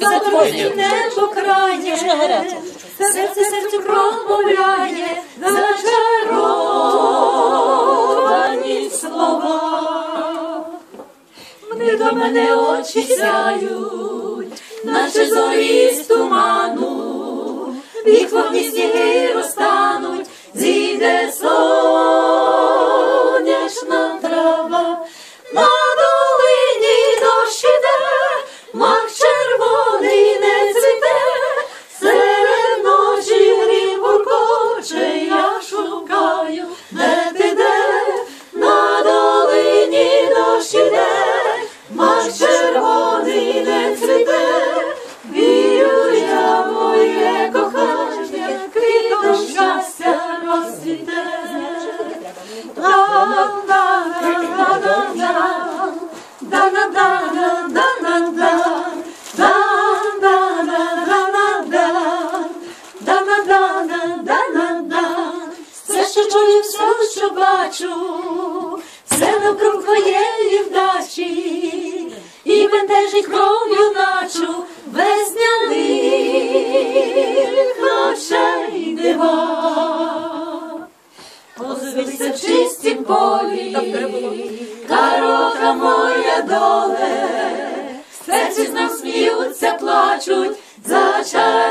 Запорожжя небо крає, серце серцю промовляє, зачаровані слова. Вони до мене очі сяють, наче зорі з туману, вік вогні сніги розтануть, Все, що чую, все, що бачу, все навкруг твоєї вдачі, і бентежить кров'ю начу весняних очей дива. Озвися в чистім полі, дорога моя доле, серці знов сміються, плачуть, зачар.